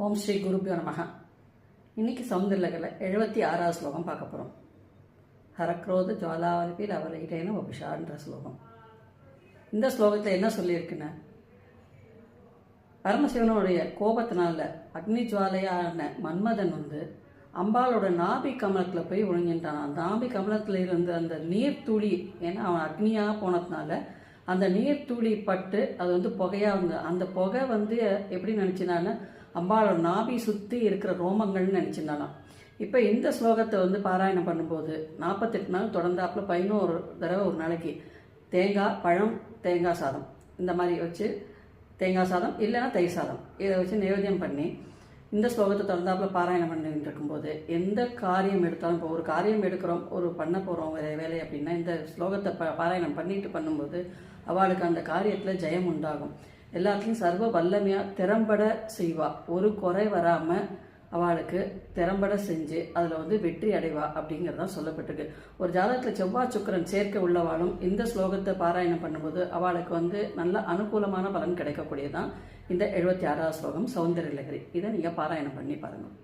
ஓம் ஸ்ரீ குருபியோ நமக இன்னைக்கு சௌந்தர்யகல எழுபத்தி ஆறாவது ஸ்லோகம் பார்க்க போகிறோம் ஹரக்ரோத ஜுவாலாவலிப்பில் அவர் இடேன ஒபிஷான்ற ஸ்லோகம். இந்த ஸ்லோகத்தில் என்ன சொல்லியிருக்குன்னு பரமசிவனுடைய கோபத்தினால அக்னி ஜுவாலையான மன்மதன் வந்து அம்பாளோட நாபி கமலத்தில் போய் ஒழிஞ்சின்றான் அந்த நாபி கமலத்தில் இருந்த அந்த நீர் துளி ஏன்னா அவன் அக்னியாக போனதுனால அந்த நீர் துளி பட்டு அது வந்து புகையாக வந்து அந்த புகை வந்து எப்படி நினச்சினான்னு அம்பாளோட நாபி சுற்றி இருக்கிற ரோமங்கள்னு நினச்சிருந்தாலாம் இப்போ இந்த ஸ்லோகத்தை வந்து பாராயணம் பண்ணும்போது நாற்பத்தெட்டு நாள் தொடர்ந்தாப்பில் பதினோரு தடவை ஒரு நாளைக்கு தேங்காய் பழம் தேங்காய் சாதம். இந்த மாதிரி வச்சு தேங்காய் சாதம் இல்லைன்னா தயிர் சாதம். இதை வச்சு நிவேத்தியம் பண்ணி இந்த ஸ்லோகத்தை தொடர்ந்தாப்பில் பாராயணம் பண்ணிட்டு இருக்கும்போது எந்த காரியம் எடுத்தாலும் இப்போ ஒரு காரியம் எடுக்கிறோம் ஒரு பண்ண போகிறோம் வேறு வேலை அப்படின்னா இந்த ஸ்லோகத்தை ப பாராயணம் பண்ணிட்டு பண்ணும்போது அவளுக்கு அந்த காரியத்தில் ஜெயம் உண்டாகும். எல்லாத்துலேயும் சர்வ வல்லமையாக திறம்பட செய்வா. ஒரு குறை வராமல் அவளுக்கு திறம்பட செஞ்சு அதில் வந்து வெற்றி அடைவா அப்படிங்கிறது தான் சொல்லப்பட்டிருக்கு. ஒரு ஜாதகத்தில் செவ்வாய் சுக்கரன் சேர்க்க உள்ளவாளும் இந்த ஸ்லோகத்தை பாராயணம் பண்ணும்போது அவளுக்கு வந்து நல்ல அனுகூலமான பலன் கிடைக்கக்கூடியதான் இந்த எழுபத்தி ஆறாவது ஸ்லோகம் சௌந்தர்யலகரி. இதை நீங்கள் பாராயணம் பண்ணி பாருங்கள்